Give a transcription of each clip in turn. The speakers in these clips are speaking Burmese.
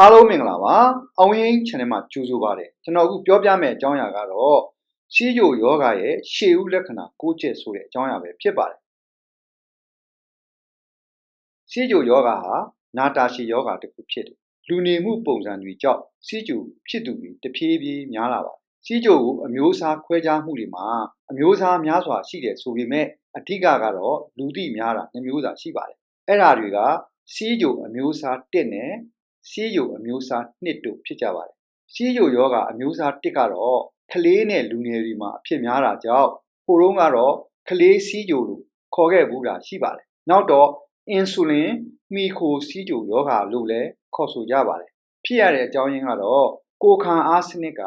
အားလုံးမင်္ဂလာပါအောင်ရင် channel မှာကြိုဆိုပါတယ်ကျွန်တော်အခုပြောပြမယ့်အကြောင်းအရာကတော့စီးကြိုယောဂရဲ့ရှေးဦးလက္ခဏာ၉ချက်ဆိုတဲ့အကြောင်းအရာပဲဖြစ်ပါတယ်စီးကြိုယောဂဟာနာတာရှည်ယောဂတစ်ခုဖြစ်တယ်လူနေမှုပုံစံတွေကြောင့်စီးကြိုဖြစ်သူတွေတဖြည်းဖြည်းများလာပါတယ်စီးကြိုကိုအမျိုးအစားခွဲခြားမှုတွေမှာအမျိုးအစားများစွာရှိတယ်ဆိုပေမဲ့အဓိကကတော့လူသိများတာနှစ်မျိုးသာရှိပါတယ်အဲ့ဓာတွေကစီးကြိုအမျိုးအစား1နဲ့ စီးကြိုအမျိုးအစား2တို့ဖြစ်ကြပါတယ်စီးကြိုယောဂအမျိုးအစား1ကတော့ကလေးနဲ့လူငယ်တွေမှာအဖြစ်များတာကြောင့်ဟိုတုန်းကတော့ကလေးစီးကြိုလို့ခေါ်ခဲ့ဘူးတာရှိပါတယ်နောက်တော့အင်ဆူလင်မီခိုစီးကြိုယောဂလို့လည်းခေါ်ဆိုကြပါတယ်ဖြစ်ရတဲ့အကြောင်းရင်းကတော့ကိုခံအားစနစ်က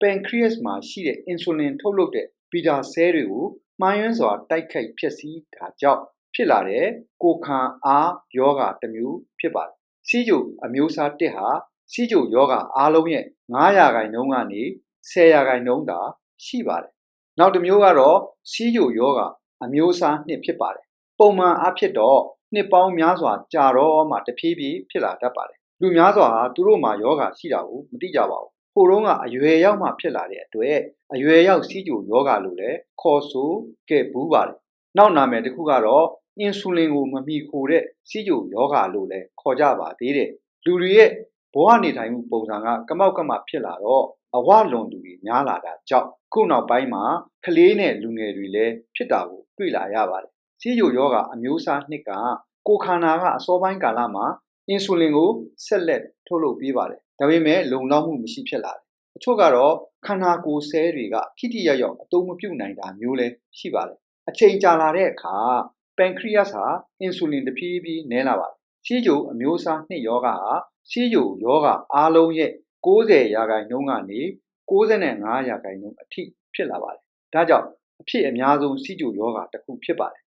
pancreas မှာရှိတဲ့ insulin ထုတ်လုပ်တဲ့ဘီတာဆဲတွေကိုမှားယွင်းစွာတိုက်ခိုက်ဖျက်ဆီးတာကြောင့်ဖြစ်လာတဲ့ကိုခံအားယောဂတစ်မျိုးဖြစ်ပါတယ်။ စီးကြိုအမျိုးအစား1ဟာစီးကြိုယောဂအားလုံးရဲ့9ရာခိုင်နှုန်းကနေ10ရာခိုင်နှုန်းသာရှိပါတယ်။နောက်တစ်မျိုးကတော့စီးကြိုယောဂအမျိုးအစား2ဖြစ်ပါတယ်။ပုံမှန်အားဖြင့်တော့နှစ်ပေါင်းများစွာကြာတော့မှတဖြည်းဖြည်းဖြစ်လာတတ်ပါတယ်။လူများစွာဟာသူတို့မှာယောဂရှိတာကိုမသိကြပါဘူး။ဟိုတုန်းကအရွယ်ရောက်မှဖြစ်လာတဲ့အတွက်အရွယ်ရောက်စီးကြိုယောဂလို့လည်းခေါ်ဆိုခဲ့ဘူးပါတယ်။နောက်နာမည်တစ်ခုကတော့ အင်ဆူလင်ကိုမမီခိုတဲ့စီးကြိုယောဂလို့လည်းခေါ်ကြပါသေးတယ်။လူတွေရဲ့ဘဝနေထိုင်မှုပုံစံကကမောက်ကမဖြစ်လာတော့အဝလွန်သူတွေများလာတာကြောင့်ခုနောက်ပိုင်းမှာကလေးနဲ့လူငယ်တွေလည်းဖြစ်တာကိုတွေ့လာရပါတယ်။စီးကြိုယောဂအမျိုးအစားနှစ်ကကိုခန္ဓာကအစောပိုင်းကာလမှာအင်ဆူလင်ကိုဆက်လက်ထုတ်လုပ်ပေးပါတယ်။ဒါပေမဲ့လုံလောက်မှုမရှိဖြစ်လာတယ်။အချို့ကတော့ခန္ဓာကိုယ်ဆဲတွေကထိထိရောက်ရောက်အသုံးမပြုနိုင်တာမျိုးလည်းရှိပါတယ်။အချိန်ကြာလာတဲ့အခါ pancreas ဟာအင်ဆူလင်တဖြည်းဖြည်းနည်းလာပါတယ်။စီးကြိုအမျိုးအစားနှစ်ယောဂဟာစီးကြိုယောဂအားလုံးရဲ့60ရာခိုင်နှုန်းကနေ65ရာခိုင်နှုန်းအထိဖြစ်လာပါတယ်။ဒါကြောင့်အဖြစ်အများဆုံးစီးကြိုယောဂတစ်ခုဖြစ်ပါတယ်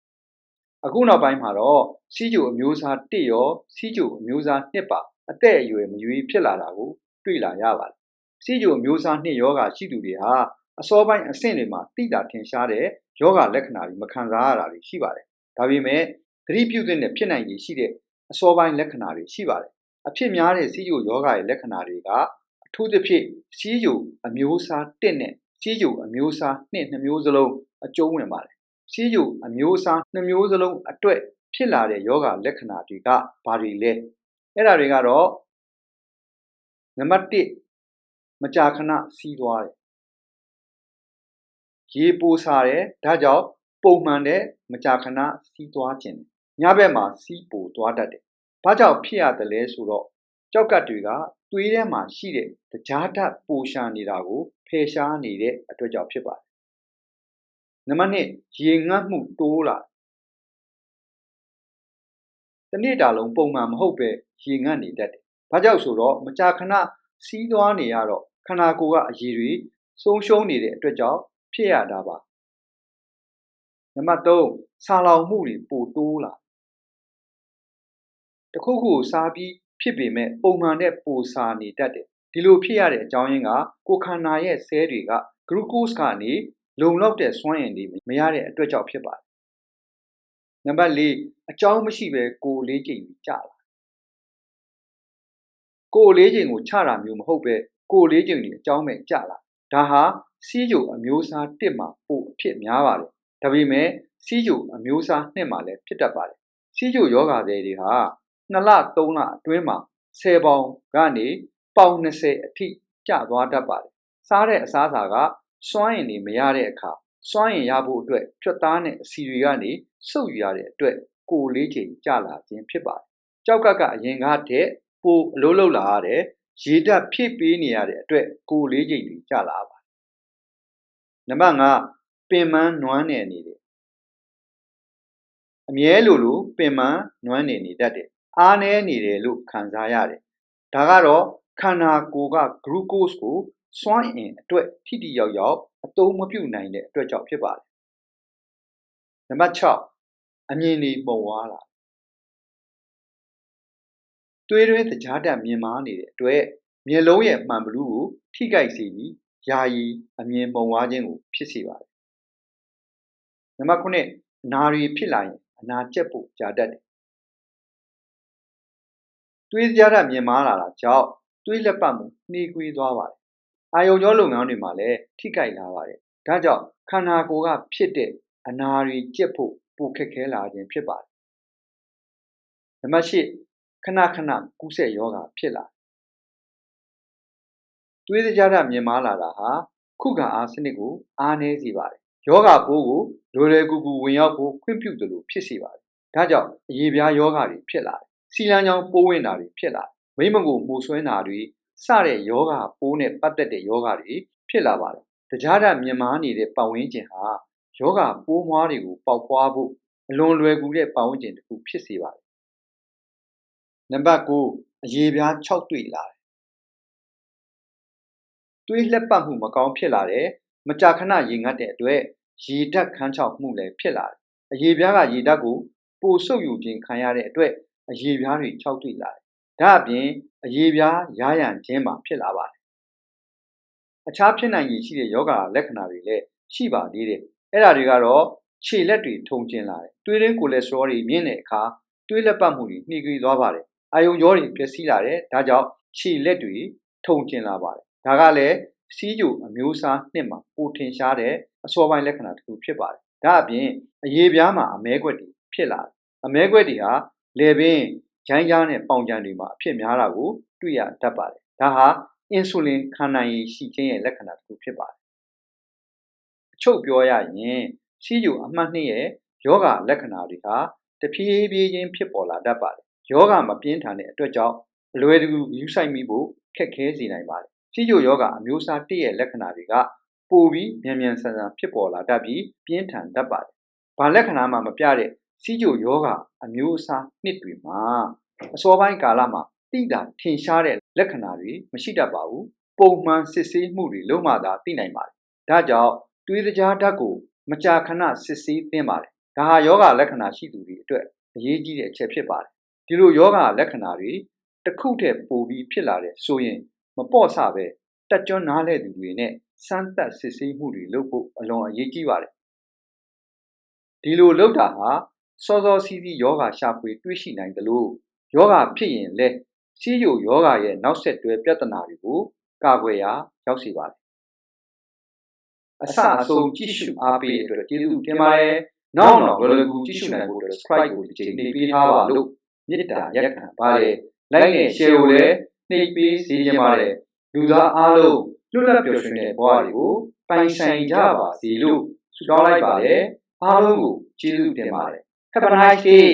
။အခုနောက်ပိုင်းမှာတော့စီးကြိုအမျိုးအစား1ရောစီးကြိုအမျိုးအစား2ပါအသက်အရွယ်မရွေးဖြစ်လာတာကိုတွေ့လာရပါတယ်။စီးကြိုအမျိုးအစား2ယောဂရှိသူတွေဟာအစောပိုင်းအဆင့်တွေမှာတိတာထင်ရှားတဲ့ယောဂလက္ခဏာတွေမခံစားရတာတွေရှိပါတယ်။ ဒါပေမဲ့သတိပြုသင့်တဲ့ဖြစ်နိုင်ရည်ရှိတဲ့အစောပိုင်းလက္ခဏာတွေရှိပါတယ်။အဖြစ်များတဲ့စီးကြိုယောဂရဲ့လက္ခဏာတွေကအထူးသဖြင့်စီးကြိုအမျိုးအစား1နဲ့စီးကြိုအမျိုးအစား2နှစ်မျိုးစလုံးအကျုံးဝင်ပါတယ်။စီးကြိုအမျိုးအစား2မျိုးစလုံးအတွက်ဖြစ်လာတဲ့ယောဂလက္ခဏာတွေကဘာတွေလဲ။အဲ့ဒါတွေကတော့နံပါတ်1မကြာခဏစီးသွားတယ်ရေပိုစားတယ်ဒါကြောင့် ပုံမှန်တဲ့မကြာခဏစီးသွားခြင်းညဘက်မှာစီးပိုသွားတတ်တယ်ဘာကြောင့်ဖြစ်ရတယ်လဲဆိုတော့ကြောက်ကတ်တွေကသွေးထဲမှာရှိတဲ့ကြားဓာတ်ပိုရှာနေတာကိုဖယ်ရှားနေတဲ့အတွက်ကြောင့်ဖြစ်ပါတယ်နံပါတ်2ရေငတ်မှုတိုးလာတနေ့တာလုံးပုံမှန်မဟုတ်ပဲရေငတ်နေတတ်တယ်ဘာကြောင့်ဆိုတော့မကြာခဏစီးသွားနေရတော့ခန္ဓာကိုယ်ကအရည်တွေဆုံးရှုံးနေတဲ့အတွက်ကြောင့်ဖြစ်ရတာပါ နံပါတ်3ဆာလောင်မှုတွေပိုတိုးလာတခုခုစားပြီးဖြစ်ပေမဲ့ပုံမှန်နဲ့ပိုစာနေတတ်တယ်ဒီလိုဖြစ်ရတဲ့အကြောင်းရင်းကကိုခန္ဓာရဲ့ဆဲတွေက glucose ကနေလုံလောက်တဲ့စွမ်းအင်တွေမရတဲ့အတွက်ကြောင့်ဖြစ်ပါတယ်နံပါတ်4အကြောင်းမရှိပဲကိုလေးချိန်ပြီးကြလာကိုလေးချိန်ကိုချတာမျိုးမဟုတ်ပဲကိုလေးချိန်ကြီးအကြောင်းမဲ့ကြလာဒါဟာစီးကြိုအမျိုးအစား1မှာပိုအဖြစ်များပါတယ် ဒါပေမဲ့စီးကြိုအမျိုးအစား2မှာလည်းဖြစ်တတ်ပါတယ်စီးကြိုယောဂါတွေတွေဟာ2လ3လအတွင်းမှာ10ပေါင်ကနေပေါင်20အထိကျသွားတတ်ပါတယ်စားတဲ့အစားအစာကစွမ်းအင်တွေမရတဲ့အခါစွမ်းအင်ရဖို့အတွက်ကြွက်သားနဲ့အစီတွေကနေစုပ်ယူရတဲ့အတွက်ကိုလေးချိန်ကျလာခြင်းဖြစ်ပါတယ်ကြောက်ကကအရင်ကတည်းပိုအလို့လောက်လာရတဲ့ရေဓာတ်ဖြည့်ပေးနေရတဲ့အတွက်ကိုလေးချိန်တွေကျလာပါတယ်နံပါတ်5 ပင်မနွမ်းနယ်နေတယ်အမြဲလိုလိုပင်မနွမ်းနေနေတတ်တယ်အားနည်းနေတယ်လို့ခံစားရတယ်ဒါကတော့ခန္ဓာကိုယ်က glucose ကိုစွမ်းအင်အတွက်ထိတိရောက်ရောက်အသုံးမပြုနိုင်တဲ့အတွက်ကြောင့်ဖြစ်ပါတယ်နံပါတ်6အမြင်တွေပုံဝါလာတွေးတွင်းတကြားတက်မြင်မာနေတဲ့အတွက်မျက်လုံးရဲ့မှန်ဘလူးကိုထိကြိုက်စေပြီးယာယီအမြင်ပုံဝါခြင်းကိုဖြစ်စေပါတယ် နံပါတ်9အနာတွေဖြစ်လာရင်အနာကျက်ဖို့ကြာတတ်တယ်သွေးကြားဓာတ်မြင်မာလာတာကြောင့်သွေးလက်ပတ်မှုနှေးကွေးသွားပါတယ်အာယုံကြောလုပ်ငန်းတွေမှာလည်းထိခိုက်လာပါတယ်ဒါကြောင့်ခန္ဓာကိုယ်ကဖြစ်တဲ့အနာတွေကြက်ဖို့ပိုခက်ခဲလာခြင်းဖြစ်ပါတယ်နံပါတ်၈ခဏခဏကူးဆက်ယောဂဖြစ်လာသွေးကြားဓာတ်မြင်မာလာတာဟာခုခံအားစနစ်ကိုအားနည်းစေပါတယ် ယောဂပိုးကိုလွယ်လွယ်ကူကူဝင်ရောက်ဖို့ခွင့်ပြုတယ်လို့ဖြစ်စေပါတယ်ဒါကြောင့်အရေပြားယောဂတွေဖြစ်လာတယ်စီလန်းချောင်းပိုးဝင်တာတွေဖြစ်လာတယ်မိမကိုမှုဆွဲတာတွေစတဲ့ယောဂပိုးနဲ့ပတ်သက်တဲ့ယောဂတွေဖြစ်လာပါတယ်တရားဓာတ်မြင်မာနေတဲ့ပတ်ဝန်းကျင်ဟာယောဂပိုးမွားတွေကိုပေါက်ပွားဖို့အလွန်လွယ်ကူတဲ့ပတ်ဝန်းကျင်တစ်ခုဖြစ်စေပါတယ်နံပါတ်9အရေပြား6တွေ့လာတယ်သွေးလက်ပတ်မှုမကောင်းဖြစ်လာတယ်မကြာခဏရေငတ်တဲ့အတွက် ရေဓာတ်ခန်းချောက်မှုလည်းဖြစ်လာတယ်အရေပြားကရေဓာတ်ကိုပိုဆုပ်ယူခြင်းခံရတဲ့အတွက်အရေပြားတွေ6တွေ့လာတယ်ဒါအပြင်အရေပြားရာရန်ခြင်းမှာဖြစ်လာပါတယ်အခြားဖြစ်နိုင်ရည်ရှိတဲ့ယောဂလက္ခဏာတွေလည်းရှိပါသေးတယ်အဲ့ဒါတွေကတော့ခြေလက်တွေထုံကျင်လာတယ်သွေးရင်းကိုလက်စထရောတွေမြင့်တဲ့အခါသွေးလက်ပတ်မှုတွေနှိကွေးသွားပါတယ်အာယုံကြောတွေပျက်စီးလာတယ်ဒါကြောင့်ခြေလက်တွေထုံကျင်လာပါတယ်ဒါကလည်းစီးကြိုအမျိုးအစားနှစ်မှာပိုထင်ရှားတဲ့ အစောပိုင်းလက္ခဏာတစ်ခုဖြစ်ပါတယ်ဒါအပြင်အရေပြားမှာအမဲခွက်တွေဖြစ်လာတယ်အမဲခွက်တွေဟာလေပင်ဂျိုင်းကြားနဲ့ပေါင်ကြံတွေမှာအဖြစ်များတာကိုတွေ့ရတတ်ပါတယ်ဒါဟာအင်ဆူလင်ခံနိုင်ရည်ရှိခြင်းရဲ့လက္ခဏာတစ်ခုဖြစ်ပါတယ်အချုပ်ပြောရရင်စီးကြိုအမှတ်နှစ်ရဲ့ယောဂလက္ခဏာတွေဟာတဖြည်းဖြည်းချင်းဖြစ်ပေါ်လာတတ်ပါတယ်ယောဂမပြင်းထန်တဲ့အတွက်ကြောင့်အလွယ်တကူယူဆိုင်မိဖို့ခက်ခဲစေနိုင်ပါတယ်စီးကြိုယောဂအမျိုးအစားတစ်ရဲ့လက္ခဏာတွေက ပိုပြီးမြန်မြန်ဆန်ဆန်ဖြစ်ပေါ်လာတတ်ပြီးပြင်းထန်တတ်ပါတယ်။ဘာလက္ခဏာမှမပြတဲ့စီးကြိုယောဂအမျိုးအစားနှစ်တွေမှာအစောပိုင်းကာလမှာတိတာထင်ရှားတဲ့လက္ခဏာတွေမရှိတတ်ပါဘူး။ပုံမှန်စစ်ဆေးမှုတွေလုံးဝသာသိနိုင်ပါတယ်။ဒါကြောင့်သွေးကြားဓာတ်ကိုမကြာခဏစစ်ဆေးသင့်ပါတယ်။ဒါဟာယောဂလက္ခဏာရှိသူတွေအတွက်အရေးကြီးတဲ့အချက်ဖြစ်ပါတယ်။ဒီလိုယောဂလက္ခဏာတွေတစ်ခုတည်းပိုပြီးဖြစ်လာတဲ့ဆိုရင်မပေါ့ဆပဲတက်ကြွနားလဲသူတွေနဲ့ စမ်းသပ်စစ်ဆေးမှုတွေလုပ်ဖို့အလွန်အရေးကြီးပါတယ်ဒီလိုလုပ်တာဟာစောစောစီးစီးယောဂရှာဖွေတွေ့ရှိနိုင်တယ်လို့ယောဂဖြစ်ရင်လဲစီးယိုယောဂရဲ့နောက်ဆက်တွဲပြဿနာတွေကိုကာကွယ်ရာရောက်စေပါတယ်အစအဆုံးကြည့်ရှုအားပေးတဲ့အတွက်ကျေးဇူးတင်ပါတယ်နောက်တော့ဘယ်လိုကူကြည့်ရှုနိုင်ဖို့အတွက် subscribe ကိုဒီချိန်နှိပ်ပေးထားပါလို့မေတ္တာရက်ခံပါတယ် like နဲ့ share ကိုလည်းနှိပ်ပေးစေချင်ပါတယ်လူသားအားလုံး လွတ်လပ်ပျော်ရွှင်တဲ့ဘဝတွေကိုပိုင်ဆိုင်ကြပါစေလို့ဆုတောင်းလိုက်ပါတယ်အားလုံးကိုကျေးဇူးတင်ပါတယ် Have a nice day